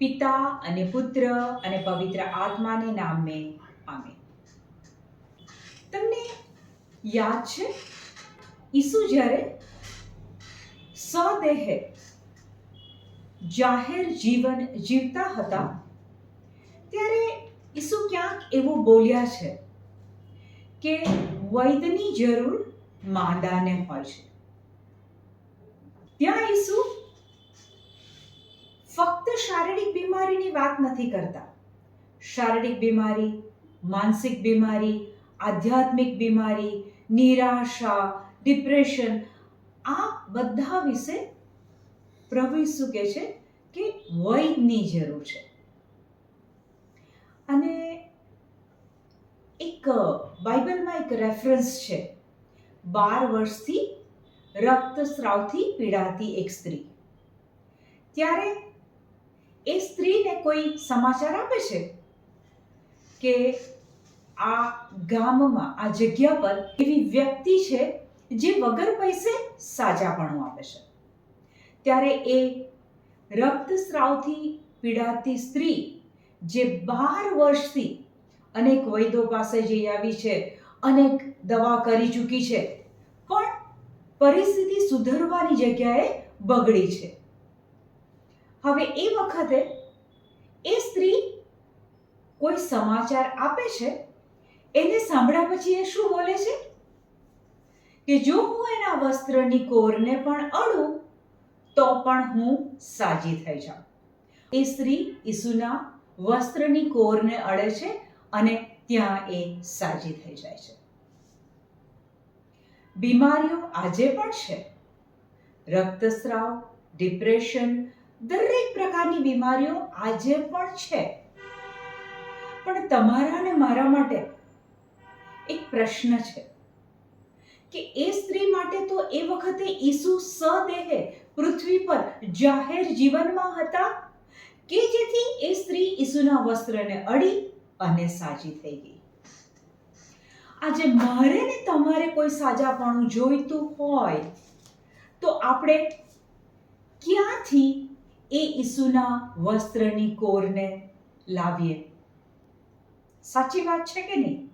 પિતા અને પુત્ર અને પવિત્ર આત્માને નામે આમે તમને યાદ છે? ઈસુ જ્યારે સદેહે જાહેર જીવન જીવતા હતા, ત્યારે ઈસુ ક્યાંક એવું બોલ્યા છે કે વૈદ્યની જરૂર માંદાને હોય છે. ત્યાં ઈસુ ફક્ત શારીરિક બીમારીની વાત નથી કરતા. શારીરિક બીમારી, માનસિક બીમારી, આધ્યાત્મિક બીમારી, નિરાશા, ડિપ્રેશન, આ બધા વિશે પ્રભુ ઈસુ કહે છે કે વૈદની જરૂર છે. અને એક બાઇબલમાં એક રેફરન્સ છે. બાર વર્ષથી રક્તસ્રાવથી પીડાતી એક સ્ત્રી. ત્યારે એ સ્ત્રીને કોઈ સમાચાર આપે છે? કે આ ગામમાં, આ જગ્યા પર એવી વ્યક્તિ છે જે વગર પૈસે સાજાપણું આપે છે? ત્યારે એ રક્તસ્રાવથી પીડાતી સ્ત્રી જે બાર વર્ષથી અનેક વૈદ્યો પાસે જઈ આવી છે, અનેક દવા કરી ચૂકી છે, પણ પરિસ્થિતિ સુધરવાની જગ્યાએ બગડી છે. હવે એ વખતે એ સ્ત્રી કોઈ સમાચાર આપે છે? એને સાંભળ્યા પછી એ શું બોલે છે? કે જો હું એના વસ્ત્રની કોરને પણ અડું, તો પણ હું સાજી થઈ જાઉં. એ સ્ત્રી ઈસુના વસ્ત્રની કોરને અડે છે અને ત્યાં એ સાજી થઈ જાય છે. બીમારીઓ આજે પણ છે. રક્તસ્રાવ, ડિપ્રેશન દરેક પ્રકારની બીમારીઓ આજે પણ છે. પણ તમારા અને મારા માટે એક પ્રશ્ન છે કે એ સ્ત્રી માટે તો એ વખતે ઈસુ સદેહે પૃથ્વી પર જાહેર જીવનમાં હતા કે જેથી એ સ્ત્રી ઈસુના વસ્ત્રને અડી અને સાજી થઈ ગઈ? આજે મારે ને તમારે કોઈ સાજાપણું જોઈતું હોય તો આપણે ક્યાંથી એ ઈસુના વસ્ત્રની કોરને લાવીએ. સાચી વાત છે કે નહીં?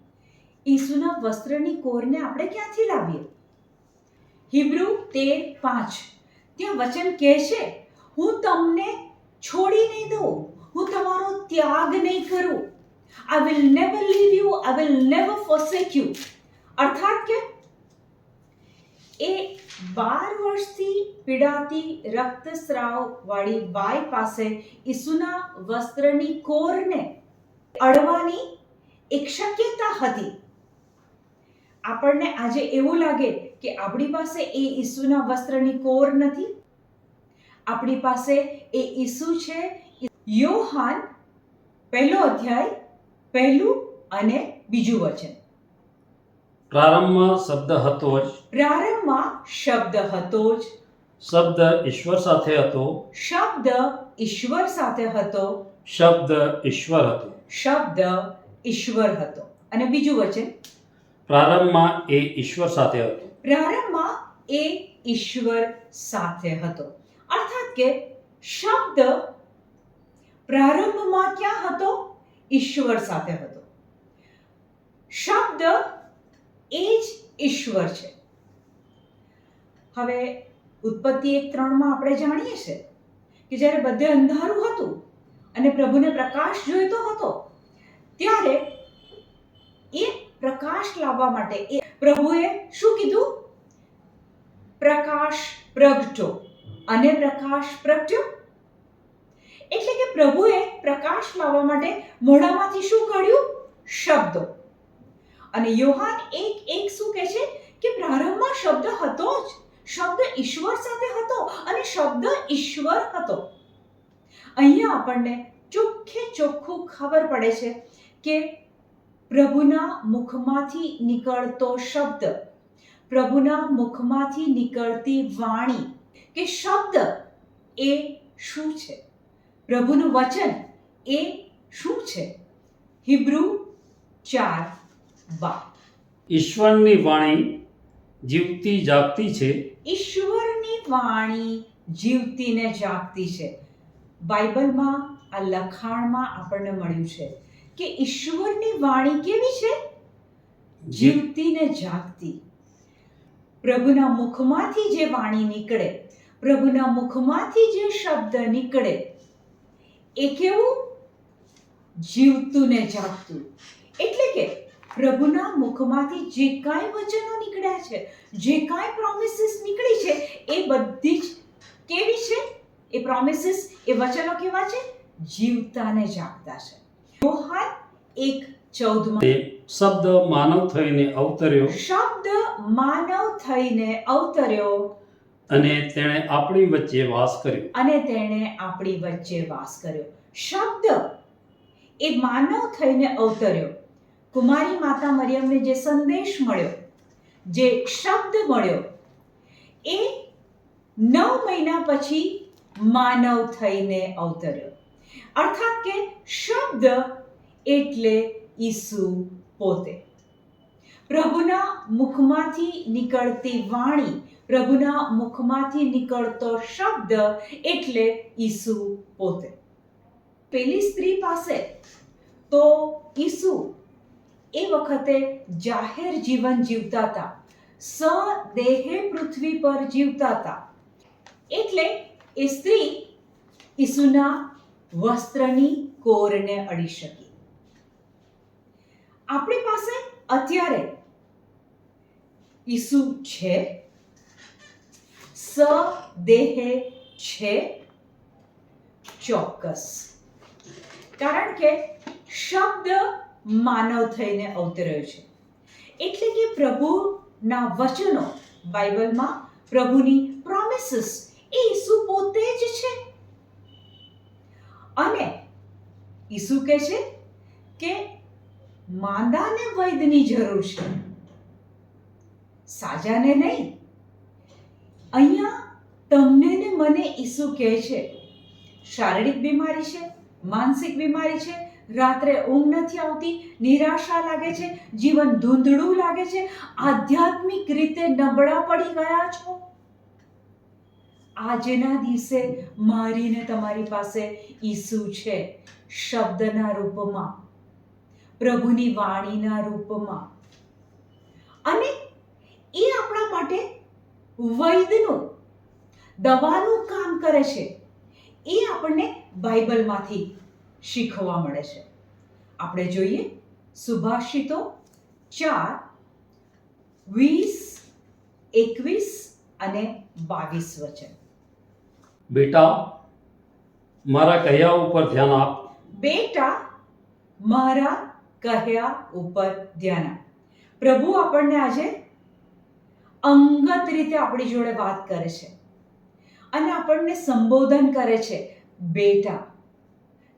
ઈસુના વસ્ત્રની કોરને આપણે ક્યાંથી લાવીએ? હિબ્રુ તેર પાંચ. ત્યાં વચન કહે છે, હું તમને છોડી નહીં દઉં. હું તમારો ત્યાગ નહીં કરું. I will never leave you I will never forsake you અર્થાત કે એ બાર વર્ષથી પીડાતી રક્તસ્રાવ વાળી બાઈ પાસે ઈસુના વસ્ત્રની કોરને અડવાની એક શક્યતા હતી. આપણને આજે એવું લાગે કે આપણી પાસે એ ઈસુના વસ્ત્રની કોર નથી. આપણી પાસે એ ઈસુ છે. યોહાન પહેલો અધ્યાય, પહેલું અને બીજું વચન. પ્રારંભમાં શબ્દ હતો જ. પ્રારંભમાં શબ્દ હતો જ. શબ્દ ઈશ્વર સાથે હતો. શબ્દ ઈશ્વર સાથે હતો. શબ્દ ઈશ્વર હતો. શબ્દ ઈશ્વર હતો. અને બીજું વચન? પ્રારંભમાં એ ઈશ્વર સાથે હતો. પ્રારંભમાં એ ઈશ્વર સાથે હતો. અર્થાત કે શબ્દ પ્રારંભમાં ક્યાં હતો? ઈશ્વર સાથે હતો. શબ્દ એ જ ઈશ્વર છે. હવે ઉત્પત્તિ એક ત્રણમાં આપણે જાણીએ છીએ કે જ્યારે બધે અંધારું હતું અને પ્રભુને પ્રકાશ જોઈતો હતો, ત્યારે એ પ્રકાશ લાવવા માટે એ પ્રભુએ શું કીધું? પ્રકાશ પ્રગટો અને પ્રકાશ પ્રગટ્યો? એટલે કે પ્રભુએ પ્રકાશ લાવવા માટે મોઢામાંથી શું કાઢ્યું? શબ્દો. અને યોહાન એક એક શું કહે છે? કે પ્રારંભમાં શબ્દ હતો જ. શબ્દ ઈશ્વર સાથે હતો અને શબ્દ ઈશ્વર હતો. અહીંયા આપણને ચોખ્ખે ચોખ્ખું ખબર પડે છે કે પ્રભુના મુખમાંથી નીકળતો શબ્દ, પ્રભુના મુખમાંથી નીકળતી વાણી કે શબ્દ એ શું છે? પ્રભુનું વચન એ શું છે? હિબ્રુ ચાર. બા ઈશ્વરની વાણી જીવતી જાગતી છે. ઈશ્વરની વાણી જીવતી ને જાગતી છે. બાઇબલમાં આ લખાણમાં આપણને મળ્યું છે કે ઈશ્વરની વાણી કેવી છે? જીવતી ને જાગતી. પ્રભુના મુખમાંથી જે વાણી નીકળે પ્રભુના મુખમાંથી જે શબ્દ નીકળે એ કેવું? જીવતું ને જાગતું. એટલે કે પ્રભુના મુખમાંથી જે કાંઈ વચનો નીકળ્યા છે જે કાંઈ પ્રોમિસીસ નીકળી છે એ બધી જ કેવી છે? એ પ્રોમિસીસ એ વચનો કેવા છે? જીવતા ને જાગતા છે. યોહાન એક ચૌદમાં શબ્દ માનવ થઈને અવતર્યો શબ્દ માનવ થઈને અવતર્યો અને તેણે આપણી વચ્ચે વાસ કર્યો. અને તેણે આપણી વચ્ચે વાસ કર્યો. શબ્દ એ માનવ થઈને અવતર્યો. કુમારી માતા મરિયમને જે સંદેશ મળ્યો, જે શબ્દ મળ્યો, એ નવ મહિના પછી માનવ થઈને અવતર્યો. અર્થાત કે શબ્દ એટલે ઈસુ પોતે. પ્રભુના મુખમાંથી નીકળતી વાણી, પ્રભુના મુખમાંથી નીકળતો શબ્દ એટલે ઈસુ પોતે. પેલી સ્ત્રી પાસે તો ઈસુ એ વખતે જાહેર જીવન જીવતા હતા સદેહે પૃથ્વી પર જીવતા હતા એટલે એ સ્ત્રી ઈસુના વસ્ત્રની કોરને અડી શકી. આપણી પાસે અત્યારે ઈસુ છે સદેહે છે, ચોક્કસ. કારણ કે શબ્દ માનવ થઈને અવતર્યો છે. એટલે કે પ્રભુના વચનો બાઇબલમાં પ્રભુની પ્રોમિસીસ એ ઈસુ પોતે જ છે. અને ઈસુ કહે છે કે માંદાને વૈદ્યની જરૂર છે. સાજાને નહીં. અહીંયા તમને ને મને ઈસુ કહે છે. શારીરિક બીમારી છે, માનસિક બીમારી છે રાત્રે ઊંઘ નથી આવતી, નિરાશા લાગે છે, જીવન ધૂંધળું લાગે છે. આધ્યાત્મિક રીતે નબળા પડી ગયા છો. આજના દિવસે મારી ને તમારી પાસે ઈસુ છે, શબ્દના રૂપમાં, પ્રભુની વાણીના રૂપમાં. અને એ આપણા માટે વૈદ્યનું, દવાનું કામ કરે છે. એ આપણને બાઇબલમાંથી શીખવા મળે છે. આપણે જોઈએ સુભાષિતો ચાર વીસ એકવીસ અને બાવીસ વચન. બેટા મારા કહ્યા ઉપર ધ્યાન આપ. બેટા મારા કહ્યા ઉપર ધ્યાન આપ. પ્રભુ આપણને આજે અંગત રીતે આપણી જોડે વાત કરે છે. અને આપણને સંબોધન કરે છે. બેટા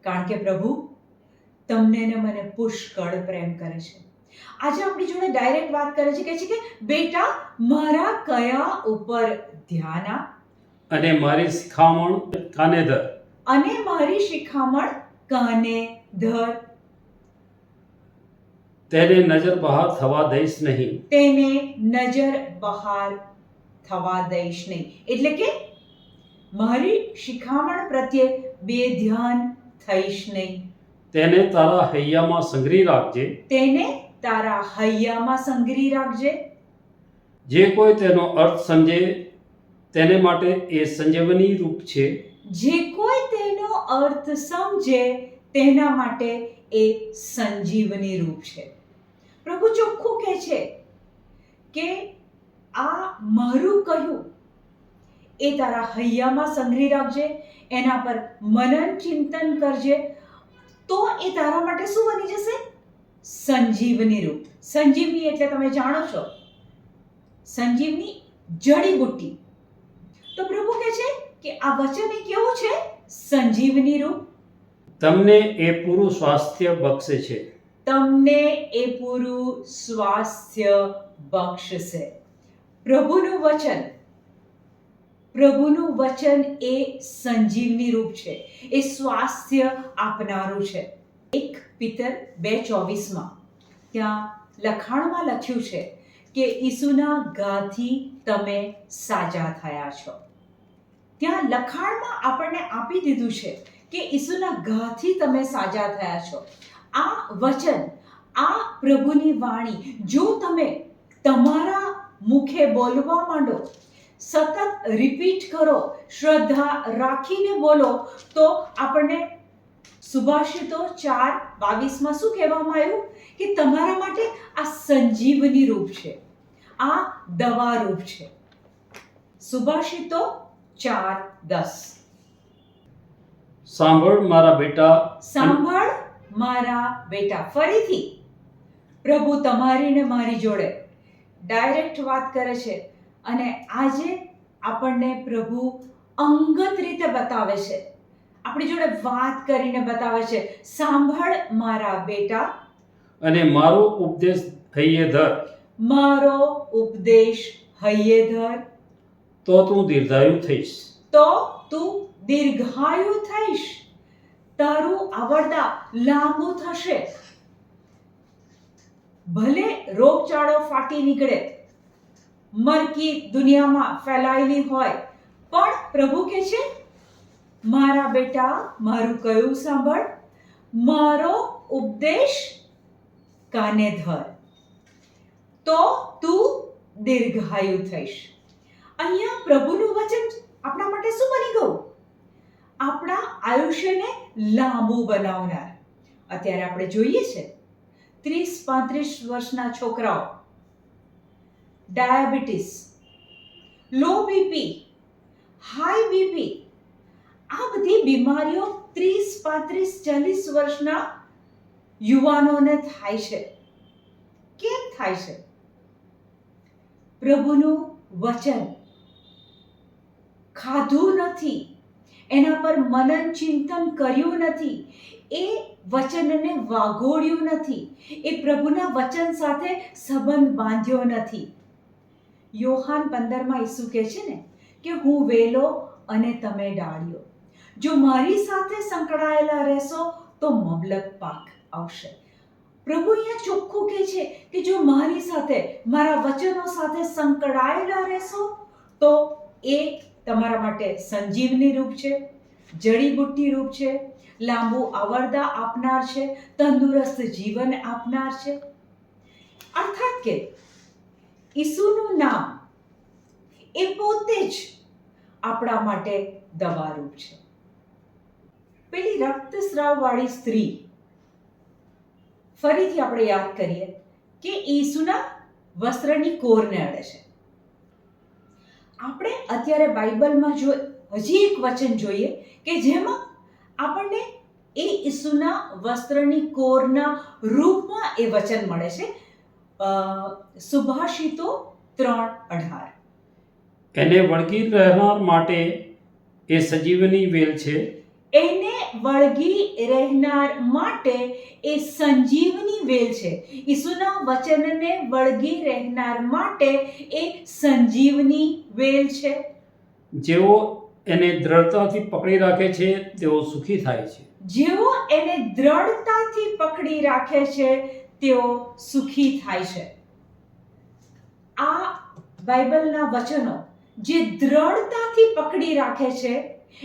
કારણ કે પ્રભુ તમને ને મને પુષ્કળ પ્રેમ કરે છે. આજે આપણી જોડે ડાયરેક્ટ વાત કરે છે કે છે કે બેટા મારા કયા ઉપર ધ્યાન આપ? અને મારી શિખામણ કાને ધર? અને મારી શિખામણ કાને ધર? તેને નજર બહાર થવા દઈશ નહીં. તેને નજર બહાર થવા દઈશ નહીં. એટલે કે મારી શિખામણ પ્રત્યે બે ધ્યાન થઈશ નહીં. તેને તારા હૈયામાં સંગ્રહી રાખજે. તેને તારા હૈયામાં સંગ્રહી રાખજે. જે કોઈ તેનો અર્થ સમજે તેને માટે એ સંજીવની રૂપ છે. જે કોઈ તેનો અર્થ સમજે તેના માટે એ સંજીવની રૂપ છે. પ્રભુ ચોખ્ખું કહે છે કે આ મારું કહ્યું એ તારા હૈયામાં સંગ્રહી રાખજે એના પર મનન ચિંતન કરજે. તો એ તારા માટે શું બની જશે? સંજીવની રૂપ. સંજીવની એટલે તમે જાણો છો સંજીવની જડીબુટ્ટી તો પ્રભુ કહે છે કે આ વચન એ કેવું છે? સંજીવની રૂપ. તમને એ પૂરું સ્વાસ્થ્ય બક્ષે છે. તમને એ પૂરું સ્વાસ્થ્ય બક્ષશે. પ્રભુનું વચન પ્રભુનું વચન એ સંજીવની રૂપ છે. એ સ્વાસ્થ્ય આપનારું છે. એક પિતર બે ચોવીસમાં ત્યાં લખાણમાં લખ્યું છે કે ઈસુના ગાથી તમે સાજા થયા છો. ત્યાં લખાણમાં આપણને આપી દીધું છે કે ઈસુના ગાથી તમે સાજા થયા છો. આ વચન, આ પ્રભુની વાણી, જો તમે તમારા મુખે બોલવા માંડો સતત રિપીટ કરો શ્રદ્ધા રાખીને બોલો તો આપણને સુભાષિતો ચાર બાવીસમાં શું કહેવામાં આવ્યું? કે તમારા માટે આ સંજીવની રૂપ છે. આ દવા રૂપ છે. સુભાષિતો ચાર દસ. સાંભળ મારા બેટા. સાંભળ મારા બેટા. ફરીથી. પ્રભુ તમારી ને મારી જોડે. ડાયરેક્ટ વાત કરે છે. અને આજે આપણને પ્રભુ અંગત રીતે બતાવે છે. આપણી જોડે વાત કરીને બતાવે છે સાંભળ મારા બેટા. અને મારો ઉપદેશ હૈયે ધર. મારો ઉપદેશ હૈયે ધર. તો તું દીર્ઘાયુ થઈશ. તો તું દીર્ઘાયુ થઈશ. તારું આવડતા લાંબુ થશે. ભલે રોગચાળો ફાટી નીકળે મરકી દુનિયામાં ફેલાયેલી હોય. પણ પ્રભુ કે છે, મારા બેટા, મારું કયું સાંભળ? મારો ઉપદેશ કાને ધર? તો તું દીર્ઘાયુ થઈશ. અહીંયા પ્રભુનું વચન આપણા માટે શું બની ગયું? આપણા આયુષ્યને લાંબુ બનાવનાર. અત્યારે આપણે જોઈએ છે, ત્રીસ પાંત્રીસ વર્ષના છોકરાઓ diabetes low BP high BP આ બધી બીમારીઓ ત્રીસ, પાંત્રીસ, ચાલીસ વર્ષના યુવાનોને થાય છે. કેમ થાય છે? પ્રભુનું વચન. ખાધું નથી. એના પર મનન ચિંતન કર્યું નથી. એ વચનને વાગોળ્યું નથી. એ પ્રભુના વચન સાથે સંબંધ બાંધ્યો નથી. યોહાન પંદરમાં ઈસુ કહે છે ને કે, હું વેલો અને તમે ડાળ્યો જો મારી સાથે સંકળાયેલા રહેશો, તો મબલક પાક આવશે. પ્રભુ અહીંયા ચોખ્ખું કહે છે કે, જો મારી સાથે, મારા વચનો સાથે સંકળાયેલા રહેશો, તો એ તમારા માટે સંજીવની રૂપ છે જડીબુટ્ટી રૂપ છે, લાંબુ આવરદા આપનાર છે, તંદુરસ્ત જીવન આપનાર છે. અર્થાત કે ઈસુનું નામ એ પોતે જ આપણા માટે દવારૂપ છે. પેલી રક્તસ્રાવવાળી સ્ત્રી, ફરીથી આપણે યાદ કરીએ કે ઈસુના વસ્ત્રની કોરને અડે છે. આપણે અત્યારે બાઇબલમાં જો હજી એક વચન જોઈએ કે જેમાં આપણને એ ઈસુના વસ્ત્રની કોરના રૂપમાં એ વચન મળે છે સુભાષિતો ત્રણ અઢાર. એને વળગી રહેનાર માટે એ સજીવની વેલ છે? એને વળગી રહેનાર માટે એ સંજીવની વેલ છે. ઈસુના વચનને વળગી રહેનાર માટે એ સંજીવની વેલ છે. જેઓ એને દ્રઢતાથી પકડી રાખે છે તેઓ સુખી થાય છે. જેઓ એને દ્રઢતાથી પકડી રાખે છે તેઓ સુખી થાય છે. આ બાઇબલના વચનો જે દ્રઢતાથી પકડી રાખે છે,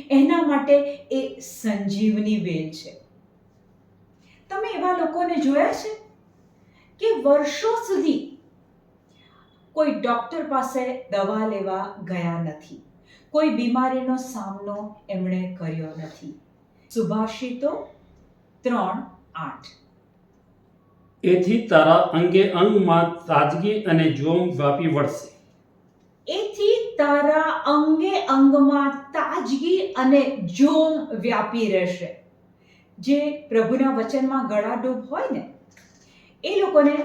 એના માટે એ સંજીવની વેલ છે. તમે એવા લોકોને જોયા છે કે વર્ષો સુધી કોઈ ડોક્ટર પાસે દવા લેવા ગયા નથી? કોઈ બીમારીનો સામનો એમણે કર્યો નથી? સુભાષિતો ત્રણ આઠ. એથી તારા અંગે અંગમાં તાજગી અને જોમ વ્યાપી વળશે. એથી તારા અંગે અંગમાં તાજગી અને જોમ વ્યાપી રહેશે. જે પ્રભુના વચનમાં ગળાડૂબ હોય ને, એ લોકોને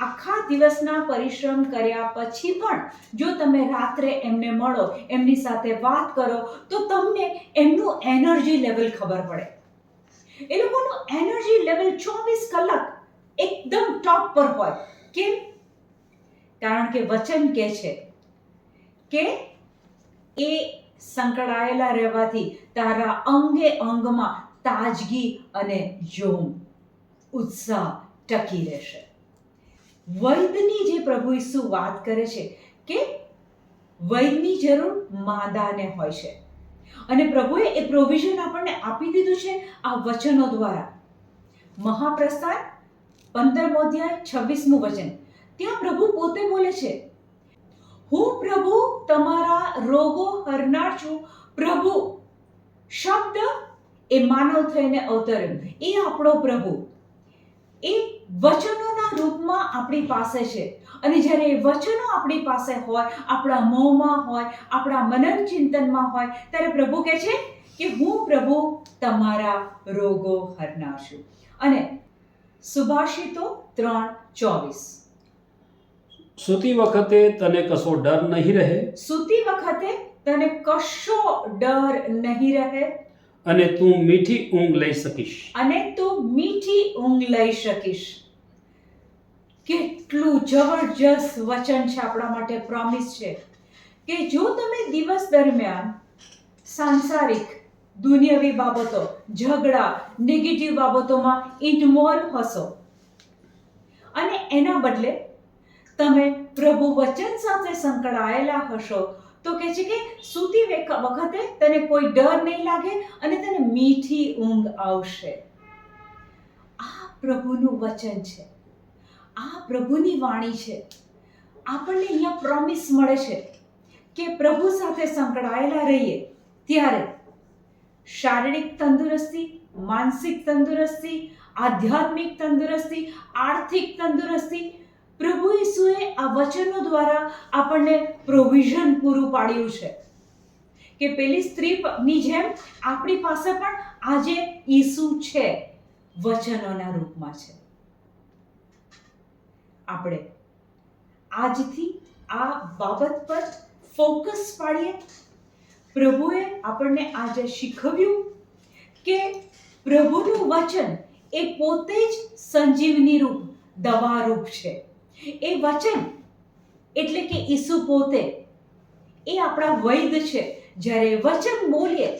આખા દિવસના પરિશ્રમ કર્યા પછી પણ જો તમે રાત્રે એમને મળો, એમની સાથે વાત કરો, તો તમને એમનું એનર્જી લેવલ ખબર પડે. એ લોકોનું એનર્જી લેવલ ચોવીસ કલાક એકદમ ટોપ પર હોય. કેમ? કારણ કે વચન કે છે કે એ સંકળાયેલા રહેવાથી તારા અંગે અંગમાં તાજગી અને જોમ, ઉત્સાહ ટકી રહેશે. વૈદની જે પ્રભુ ઈસુ વાત કરે છે કે વૈદની જરૂર માદાને હોય છે. અને પ્રભુએ એ પ્રોવિઝન આપણને આપી દીધું છે આ વચનો દ્વારા. મહાપ્રસ્થાન પંદરમો અધ્યાય છવ્વીસમું વચન. ત્યાં પ્રભુ પોતે બોલે છે, હું પ્રભુ તમારા રોગો હરનાર છું. પ્રભુ, શબ્દ એ માનવ થઈને અવતર્યો એ આપણો પ્રભુ. એ વચનોના રૂપમાં આપણી પાસે છે. અને જ્યારે એ વચનો આપણી પાસે હોય, આપણા મોંમાં હોય, આપણા મનન ચિંતનમાં હોય, ત્યારે પ્રભુ કહે છે કે હું પ્રભુ તમારા રોગો હરનાર છું. અને સુભાષિતો ત્રણ ચોવીસ. સૂતી વખતે તને કશો ડર નહીં રહે? સૂતી વખતે તને કશો ડર નહીં રહે? અને તું મીઠી ઊંઘ લઈ શકીશ. અને તું મીઠી ઊંઘ લઈ શકીશ. કેટલું જબરજસ્ત વચન છે આપણા માટે પ્રોમિસ છે. કે જો તમે દિવસ દરમિયાન સાંસારિક દુનિયાવી બાબતો, ઝઘડા નેગેટિવ બાબતોમાં ઇન્વોલ્વ હશો. અને એના બદલે તમે પ્રભુ વચન સાથે સંકળાયેલા હશો. તો કે છે કે સૂતી વખતે તને કોઈ ડર નહીં લાગે અને તને મીઠી ઊંઘ આવશે. આ પ્રભુનું વચન છે. આ પ્રભુની વાણી છે. આપણને અહીંયા પ્રોમિસ મળે છે કે પ્રભુ સાથે સંકળાયેલા રહીએ. ત્યારે શારીરિક તંદુરસ્તી, માનસિક તંદુરસ્તી, આધ્યાત્મિક તંદુરસ્તી, આર્થિક તંદુરસ્તી. પ્રભુ ઈસુએ આ વચનો દ્વારા આપણને પ્રોવિઝન પૂરું પાડ્યું છે. કે પેલી સ્ત્રીની જેમ આપણી પાસે પણ આજે ઈસુ છે, વચનોના રૂપમાં છે. આપણે આજથી આ બાબત પર ફોકસ પાડીએ પ્રભુએ આપણને આજે શીખવ્યું કે પ્રભુનું વચન એ પોતે જ સંજીવની રૂપ, દવા રૂપ છે. એ વચન એટલે કે ઈસુ પોતે એ આપણા વૈદ છે. જ્યારે વચન બોલીએ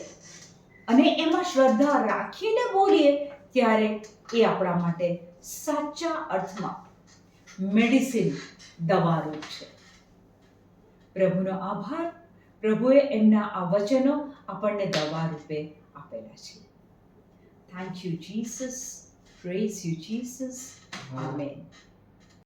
અને એમાં શ્રદ્ધા રાખીને બોલીએ ત્યારે એ આપણા માટે સાચા અર્થમાં મેડિસિન દવારૂપ છે. પ્રભુનો આભાર. પ્રભુએ એમના આ વચનો આપણને દવા રૂપે આપેલા છે. Thank you Jesus praise you Jesus amen